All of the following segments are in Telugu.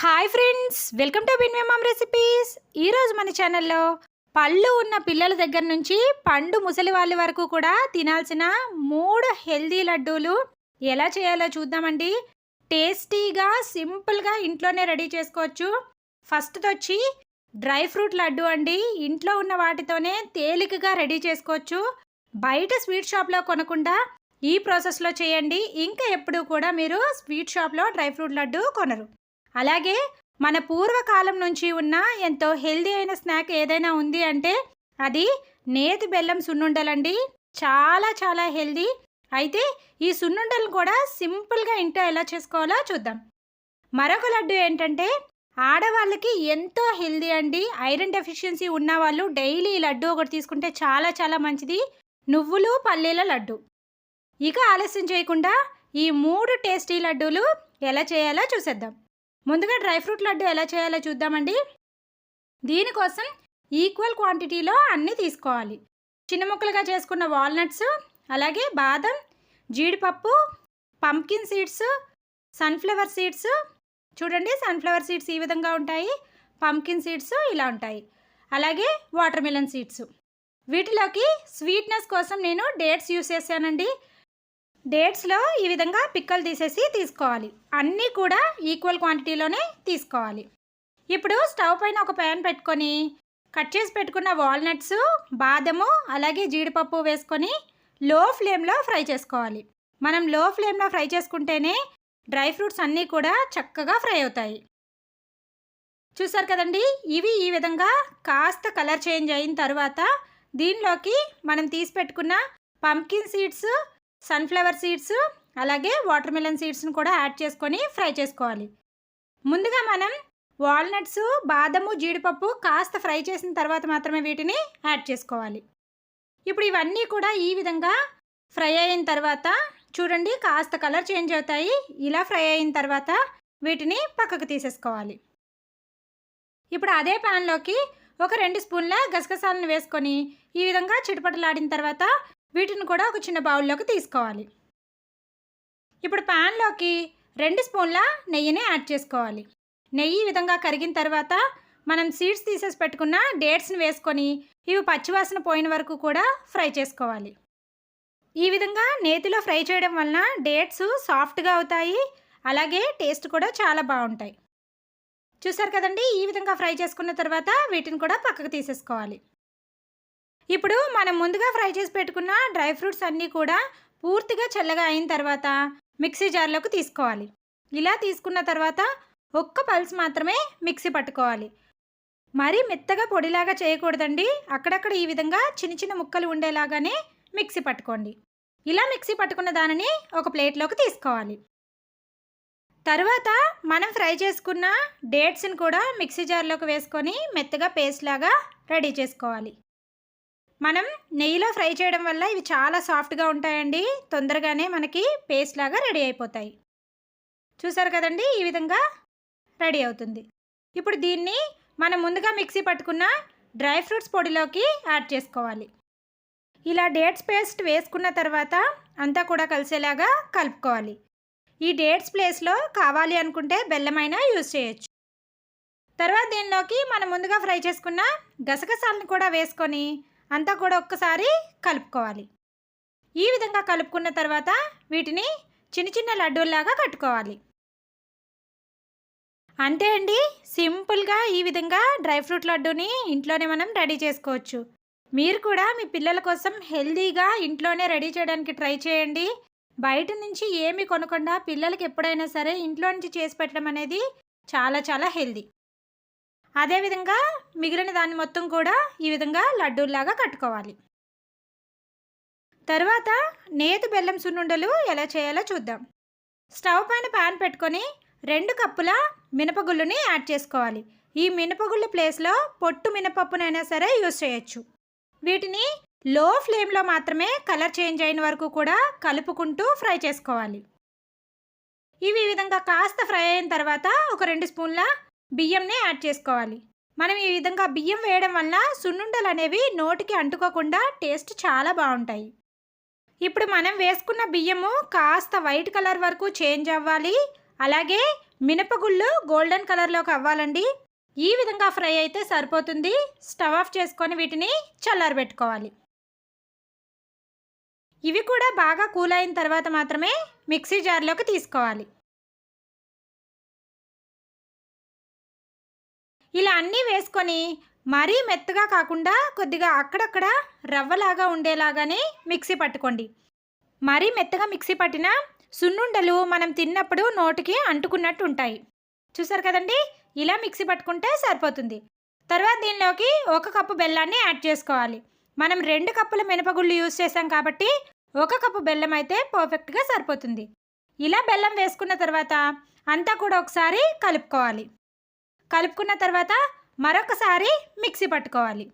హాయ్ ఫ్రెండ్స్ వెల్కమ్ టు బిన్వేమామ్ రెసిపీస్ ఈరోజు మన ఛానల్లో పళ్ళు ఉన్న పిల్లల దగ్గర నుంచి పండు ముసలి వాళ్ళ వరకు కూడా తినాల్సిన మూడు హెల్దీ లడ్డూలు ఎలా చేయాలో చూద్దామండి. టేస్టీగా సింపుల్గా ఇంట్లోనే రెడీ చేసుకోవచ్చు. ఫస్ట్ వచ్చి డ్రై ఫ్రూట్ లడ్డు అండి. ఇంట్లో ఉన్న వాటితోనే తేలికగా రెడీ చేసుకోవచ్చు. బయట స్వీట్ షాప్లో కొనకుండా ఈ ప్రాసెస్లో చేయండి. ఇంకా ఎప్పుడు కూడా మీరు స్వీట్ షాప్లో డ్రై ఫ్రూట్ లడ్డు కొనరు. అలాగే మన పూర్వకాలం నుంచి ఉన్న ఎంతో హెల్దీ అయిన స్నాక్ ఏదైనా ఉంది అంటే అది నేతి బెల్లం సున్నుండలండి చాలా చాలా హెల్దీ. అయితే ఈ సున్నుండలను కూడా సింపుల్గా ఇంట్లో ఎలా చేసుకోవాలో చూద్దాం. మరొక లడ్డు ఏంటంటే ఆడవాళ్ళకి ఎంతో హెల్దీ అండి. ఐరన్ డెఫిషియన్సీ ఉన్న వాళ్ళు డైలీ ఈ లడ్డు ఒకటి తీసుకుంటే చాలా చాలా మంచిది. నువ్వులు పల్లీల లడ్డు. ఇక ఆలస్యం చేయకుండా ఈ మూడు టేస్టీ లడ్డూలు ఎలా చేయాలో చూసేద్దాం. ముందుగా డ్రై ఫ్రూట్ లడ్డు ఎలా చేయాలో చూద్దామండి. దీనికోసం ఈక్వల్ క్వాంటిటీలో అన్నీ తీసుకోవాలి. చిన్న ముక్కలుగా చేసుకున్న వాల్నట్స్ అలాగే బాదం జీడిపప్పు పంకిన్ సీడ్స్ సన్ఫ్లవర్ సీడ్స్. చూడండి సన్ఫ్లవర్ సీడ్స్ ఈ విధంగా ఉంటాయి పంకిన్ సీడ్స్ ఇలా ఉంటాయి. అలాగే వాటర్ మిలన్ సీడ్స్. వీటిలోకి స్వీట్నెస్ కోసం నేను డేట్స్ యూస్ చేశానండి. డేట్స్లో ఈ విధంగా పిక్కలు తీసేసి తీసుకోవాలి. అన్నీ కూడా ఈక్వల్ క్వాంటిటీలోనే తీసుకోవాలి. ఇప్పుడు స్టవ్ పైన ఒక ప్యాన్ పెట్టుకొని కట్ చేసి పెట్టుకున్న వాల్నట్స్ బాదము అలాగే జీడిపప్పు వేసుకొని లో ఫ్లేమ్లో ఫ్రై చేసుకోవాలి. మనం లో ఫ్లేమ్లో ఫ్రై చేసుకుంటేనే డ్రై ఫ్రూట్స్ అన్నీ కూడా చక్కగా ఫ్రై అవుతాయి. చూసారు కదండి? ఇవి ఈ విధంగా కాస్త కలర్ చేంజ్ అయిన తర్వాత దీనిలోకి మనం తీసి పెట్టుకున్న పంకిన్ సీడ్స్ సన్ఫ్లవర్ సీడ్స్ అలాగే వాటర్ మిలన్ సీడ్స్ని కూడా యాడ్ చేసుకొని ఫ్రై చేసుకోవాలి. ముందుగా మనం వాల్నట్స్ బాదము జీడిపప్పు కాస్త ఫ్రై చేసిన తర్వాత మాత్రమే వీటిని యాడ్ చేసుకోవాలి. ఇప్పుడు ఇవన్నీ కూడా ఈ విధంగా ఫ్రై అయిన తర్వాత చూడండి కాస్త కలర్ చేంజ్ అవుతాయి. ఇలా ఫ్రై అయిన తర్వాత వీటిని పక్కకు తీసేసుకోవాలి. ఇప్పుడు అదే ప్యాన్లోకి ఒక రెండు స్పూన్ల గసగసాలను వేసుకొని ఈ విధంగా చిటపటలాడిన తర్వాత వీటిని కూడా ఒక చిన్న బౌల్లోకి తీసుకోవాలి. ఇప్పుడు ప్యాన్లోకి రెండు స్పూన్ల నెయ్యిని యాడ్ చేసుకోవాలి. నెయ్యి ఈ విధంగా కరిగిన తర్వాత మనం సీడ్స్ తీసేసి పెట్టుకున్న డేట్స్ని వేసుకొని ఇవి పచ్చివాసన పోయిన వరకు కూడా ఫ్రై చేసుకోవాలి. ఈ విధంగా నేతిలో ఫ్రై చేయడం వలన డేట్స్ సాఫ్ట్గా అవుతాయి. అలాగే టేస్ట్ కూడా చాలా బాగుంటాయి. చూసారు కదండి? ఈ విధంగా ఫ్రై చేసుకున్న తర్వాత వీటిని కూడా పక్కకు తీసేసుకోవాలి. ఇప్పుడు మనం ముందుగా ఫ్రై చేసి పెట్టుకున్న డ్రై ఫ్రూట్స్ అన్నీ కూడా పూర్తిగా చల్లగా అయిన తర్వాత మిక్సీ జార్లోకి తీసుకోవాలి. ఇలా తీసుకున్న తర్వాత ఒక్క పల్స్ మాత్రమే మిక్సీ పట్టుకోవాలి. మరీ మెత్తగా పొడిలాగా చేయకూడదండి. అక్కడక్కడ ఈ విధంగా చిన్న చిన్న ముక్కలు ఉండేలాగానే మిక్సీ పట్టుకోండి. ఇలా మిక్సీ పట్టుకున్న దానిని ఒక ప్లేట్లోకి తీసుకోవాలి. తర్వాత మనం ఫ్రై చేసుకున్న డేట్స్ని కూడా మిక్సీ జార్లోకి వేసుకొని మెత్తగా పేస్ట్ లాగా రెడీ చేసుకోవాలి. మనం నెయ్యిలో ఫ్రై చేయడం వల్ల ఇవి చాలా సాఫ్ట్గా ఉంటాయండి. తొందరగానే మనకి పేస్ట్ లాగా రెడీ అయిపోతాయి. చూసారు కదండి? ఈ విధంగా రెడీ అవుతుంది. ఇప్పుడు దీన్ని మనం ముందుగా మిక్సీ పట్టుకున్న డ్రై ఫ్రూట్స్ పొడిలోకి యాడ్ చేసుకోవాలి. ఇలా డేట్స్ పేస్ట్ వేసుకున్న తర్వాత అంతా కూడా కలిసేలాగా కలుపుకోవాలి. ఈ డేట్స్ ప్లేస్లో కావాలి అనుకుంటే బెల్లమైనా యూజ్ చేయొచ్చు. తర్వాత దీనిలోకి మనం ముందుగా ఫ్రై చేసుకున్న గసగసాలను కూడా వేసుకొని అంతా కూడా ఒక్కసారి కలుపుకోవాలి. ఈ విధంగా కలుపుకున్న తర్వాత వీటిని చిన్న చిన్న లడ్డూల్లాగా కట్టుకోవాలి. అంతే అండి. సింపుల్గా ఈ విధంగా డ్రై ఫ్రూట్ లడ్డూని ఇంట్లోనే మనం రెడీ చేసుకోవచ్చు. మీరు కూడా మీ పిల్లల కోసం హెల్దీగా ఇంట్లోనే రెడీ చేయడానికి ట్రై చేయండి. బయట నుంచి ఏమి కొనకుండా పిల్లలకి ఎప్పుడైనా సరే ఇంట్లో నుంచి చేసి పెట్టడం అనేది చాలా చాలా హెల్దీ. అదేవిధంగా మిగిలిన దాన్ని మొత్తం కూడా ఈ విధంగా లడ్డూల్లాగా కట్టుకోవాలి. తర్వాత నేతి బెల్లం సున్నుండలు ఎలా చేయాలో చూద్దాం. స్టవ్ పైన ప్యాన్ పెట్టుకొని రెండు కప్పుల మినపగుళ్ళుని యాడ్ చేసుకోవాలి. ఈ మినపగుళ్ళ ప్లేస్లో పొట్టు మినపప్పునైనా సరే యూస్ చేయొచ్చు. వీటిని లో ఫ్లేమ్లో మాత్రమే కలర్ చేంజ్ అయిన వరకు కూడా కలుపుకుంటూ ఫ్రై చేసుకోవాలి. ఇవి ఈ విధంగా కాస్త ఫ్రై అయిన తర్వాత ఒక రెండు స్పూన్ల బియ్యంని యాడ్ చేసుకోవాలి. మనం ఈ విధంగా బియ్యం వేయడం వల్ల సున్నుండలు అనేవి నోటికి అంటుకోకుండా టేస్ట్ చాలా బాగుంటాయి. ఇప్పుడు మనం వేసుకున్న బియ్యము కాస్త వైట్ కలర్ వరకు చేంజ్ అవ్వాలి. అలాగే మినపగుళ్ళు గోల్డెన్ కలర్లోకి అవ్వాలండి. ఈ విధంగా ఫ్రై అయితే సరిపోతుంది. స్టవ్ ఆఫ్ చేసుకొని వీటిని చల్లారబెట్టుకోవాలి ఇవి కూడా బాగా కూల్ అయిన తర్వాత మాత్రమే మిక్సీ జార్లోకి తీసుకోవాలి. ఇలా అన్నీ వేసుకొని మరీ మెత్తగా కాకుండా కొద్దిగా అక్కడక్కడ రవ్వలాగా ఉండేలాగానే మిక్సీ పట్టుకోండి. మరీ మెత్తగా మిక్సీ పట్టిన సున్నుండలు మనం తిన్నప్పుడు నోటికి అంటుకున్నట్టు ఉంటాయి. చూసారు కదండి? ఇలా మిక్సీ పట్టుకుంటే సరిపోతుంది. తర్వాత దీనిలోకి ఒక కప్పు బెల్లాన్ని యాడ్ చేసుకోవాలి. మనం రెండు కప్పుల మినపగుళ్ళు యూజ్ చేసాం కాబట్టి ఒక కప్పు బెల్లం అయితే పర్ఫెక్ట్గా సరిపోతుంది. ఇలా బెల్లం వేసుకున్న తర్వాత అంతా కూడా ఒకసారి కలుపుకోవాలి. కలుపుకున్న తర్వాత మరొకసారి మిక్సీ పట్టుకోవాలి.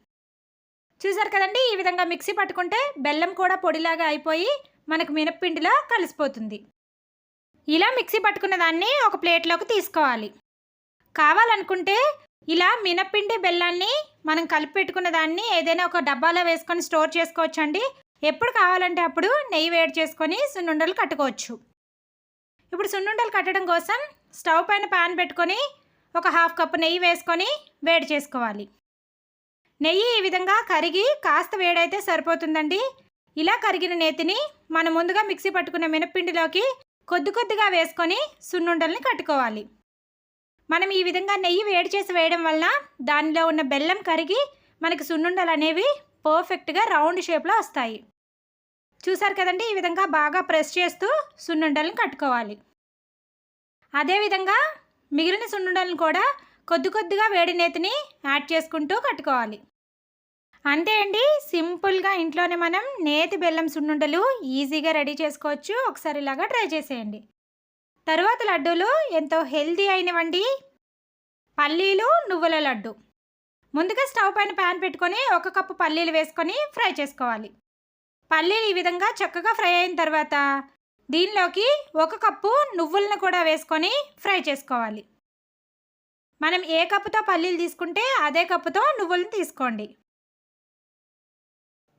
చూసారు కదండి ఈ విధంగా మిక్సీ పట్టుకుంటే బెల్లం కూడా పొడిలాగా అయిపోయి మనకు మినప్పిండిలో కలిసిపోతుంది. ఇలా మిక్సీ పట్టుకున్న దాన్ని ఒక ప్లేట్లోకి తీసుకోవాలి. కావాలనుకుంటే ఇలా మినప్పిండి బెల్లాన్ని మనం కలిపి పెట్టుకున్న దాన్ని ఏదైనా ఒక డబ్బాలో వేసుకొని స్టోర్ చేసుకోవచ్చండి. ఎప్పుడు కావాలంటే అప్పుడు నెయ్యి వేడి చేసుకొని సున్నుండలు కట్టుకోవచ్చు. ఇప్పుడు సున్నుండలు కట్టడం కోసం స్టవ్ పైన పాన్ పెట్టుకొని ఒక హాఫ్ కప్పు నెయ్యి వేసుకొని వేడి చేసుకోవాలి. నెయ్యి ఈ విధంగా కరిగి కాస్త వేడైతే సరిపోతుందండి. ఇలా కరిగిన నేతిని మనం ముందుగా మిక్సీ పట్టుకున్న మినప్పిండిలోకి కొద్ది కొద్దిగా వేసుకొని సున్నుండల్ని కట్టుకోవాలి. మనం ఈ విధంగా నెయ్యి వేడి చేసి వేయడం వల్ల దానిలో ఉన్న బెల్లం కరిగి మనకి సున్నుండలు అనేవి పర్ఫెక్ట్గా రౌండ్ షేప్లో వస్తాయి. చూసారు కదండి ఈ విధంగా బాగా ప్రెస్ చేస్తూ సున్నుండలను కట్టుకోవాలి. అదేవిధంగా మిగిలిన సున్నుండలను కూడా కొద్ది కొద్దిగా వేడి నేతిని యాడ్ చేసుకుంటూ కట్టుకోవాలి. అంతే అండి సింపుల్గా ఇంట్లోనే మనం నేతి బెల్లం సున్నుండలు ఈజీగా రెడీ చేసుకోవచ్చు. ఒకసారి ఇలాగా ట్రై చేసేయండి. తరువాత లడ్డూలు ఎంతో హెల్తీ అయినవండి. పల్లీలు నువ్వుల లడ్డు. ముందుగా స్టవ్ పైన ప్యాన్ పెట్టుకొని ఒక కప్పు పల్లీలు వేసుకొని ఫ్రై చేసుకోవాలి. పల్లీలు ఈ విధంగా చక్కగా ఫ్రై అయిన తర్వాత దీనిలోకి ఒక కప్పు నువ్వులను కూడా వేసుకొని ఫ్రై చేసుకోవాలి. మనం ఏ కప్పుతో పల్లీలు తీసుకుంటే అదే కప్పుతో నువ్వులను తీసుకోండి.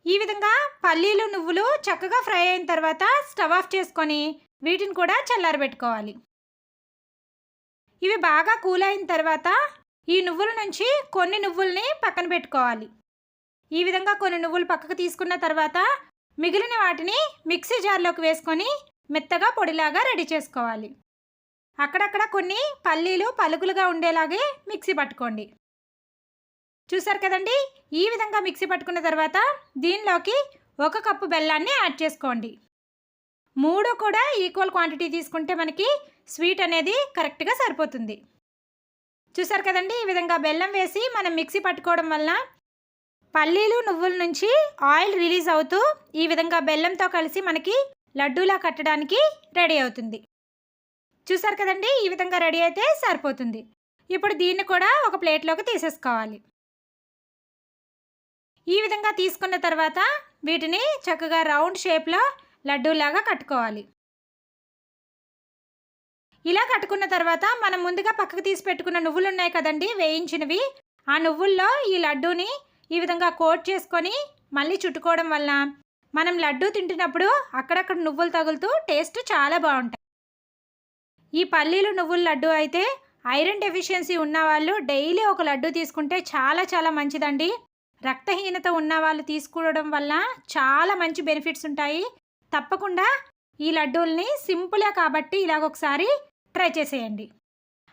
ఈ విధంగా పల్లీలు నువ్వులు చక్కగా ఫ్రై అయిన తర్వాత స్టవ్ ఆఫ్ చేసుకొని వీటిని కూడా చల్లారబెట్టుకోవాలి. ఇవి బాగా కూల్ అయిన తర్వాత ఈ నువ్వుల నుంచి కొన్ని నువ్వుల్ని పక్కన పెట్టుకోవాలి. ఈ విధంగా కొన్ని నువ్వులు పక్కకు తీసుకున్న తర్వాత మిగిలిన వాటిని మిక్సీ జార్లోకి వేసుకొని మెత్తగా పొడిలాగా రెడీ చేసుకోవాలి. అక్కడక్కడ కొన్ని పల్లీలు పలుకులుగా ఉండేలాగే మిక్సీ పట్టుకోండి. చూసారు కదండి? ఈ విధంగా మిక్సీ పట్టుకున్న తర్వాత దీనిలోకి ఒక కప్పు బెల్లాన్ని యాడ్ చేసుకోండి. మూడు కూడా ఈక్వల్ క్వాంటిటీ తీసుకుంటే మనకి స్వీట్ అనేది కరెక్ట్గా సరిపోతుంది. చూసారు కదండి? ఈ విధంగా బెల్లం వేసి మనం మిక్సీ పట్టుకోవడం వల్ల పల్లీలు నువ్వుల నుంచి ఆయిల్ రిలీజ్ అవుతూ ఈ విధంగా బెల్లంతో కలిసి మనకి లడ్డూలా కట్టడానికి రెడీ అవుతుంది. చూసారు కదండి? ఈ విధంగా రెడీ అయితే సరిపోతుంది. ఇప్పుడు దీన్ని కూడా ఒక ప్లేట్లోకి తీసేసుకోవాలి. ఈ విధంగా తీసుకున్న తర్వాత వీటిని చక్కగా రౌండ్ షేప్లో లడ్డూలాగా కట్టుకోవాలి. ఇలా కట్టుకున్న తర్వాత మనం ముందుగా పక్కకు తీసి పెట్టుకున్న నువ్వులు ఉన్నాయి కదండి? వేయించినవి. ఆ నువ్వుల్లో ఈ లడ్డూని ఈ విధంగా కోట్ చేసుకొని మళ్ళీ చుట్టుకోవడం వల్ల మనం లడ్డూ తింటున్నప్పుడు అక్కడక్కడ నువ్వులు తగులుతూ టేస్ట్ చాలా బాగుంటాయి. ఈ పల్లీలు నువ్వుల లడ్డు అయితే ఐరన్ డెఫిషియన్సీ ఉన్నవాళ్ళు డైలీ ఒక లడ్డు తీసుకుంటే చాలా చాలా మంచిదండి. రక్తహీనత ఉన్న వాళ్ళు తీసుకోవడం వల్ల చాలా మంచి బెనిఫిట్స్ ఉంటాయి. తప్పకుండా ఈ లడ్డూల్ని సింపులే కాబట్టి ఇలాగ ఒకసారి ట్రై చేసేయండి.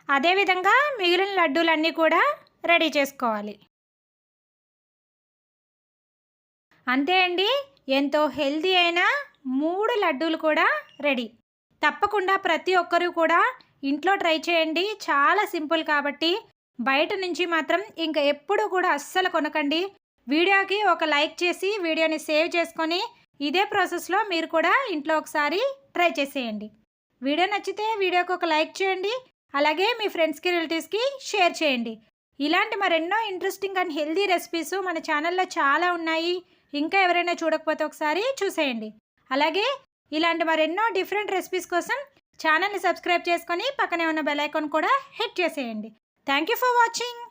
అదేవిధంగా మిగిలిన లడ్డూలన్నీ కూడా రెడీ చేసుకోవాలి. అంతే అండి. ఎంతో హెల్దీ అయిన మూడు లడ్డూలు కూడా రెడీ. తప్పకుండా ప్రతి ఒక్కరూ కూడా ఇంట్లో ట్రై చేయండి. చాలా సింపుల్ కాబట్టి బయట నుంచి మాత్రం ఇంకా ఎప్పుడూ కూడా అస్సలు కొనకండి. వీడియోకి ఒక లైక్ చేసి వీడియోని సేవ్ చేసుకొని ఇదే ప్రాసెస్లో మీరు కూడా ఇంట్లో ఒకసారి ట్రై చేసేయండి. వీడియో నచ్చితే వీడియోకి ఒక లైక్ చేయండి. అలాగే మీ ఫ్రెండ్స్కి రిలేటివ్స్కి షేర్ చేయండి. ఇలాంటి మరెన్నో ఇంట్రెస్టింగ్ అండ్ హెల్దీ రెసిపీస్ మన ఛానల్లో చాలా ఉన్నాయి. ఇంకా ఎవరైనా చూడకపోతే ఒకసారి చూసేయండి. అలాగే ఇలాంటి మరెన్నో డిఫరెంట్ రెసిపీస్ కోసం ఛానల్ని సబ్స్క్రైబ్ చేసుకొని పక్కనే ఉన్న బెల్ ఐకాన్ కూడా హిట్ చేసేయండి. Thank you for watching.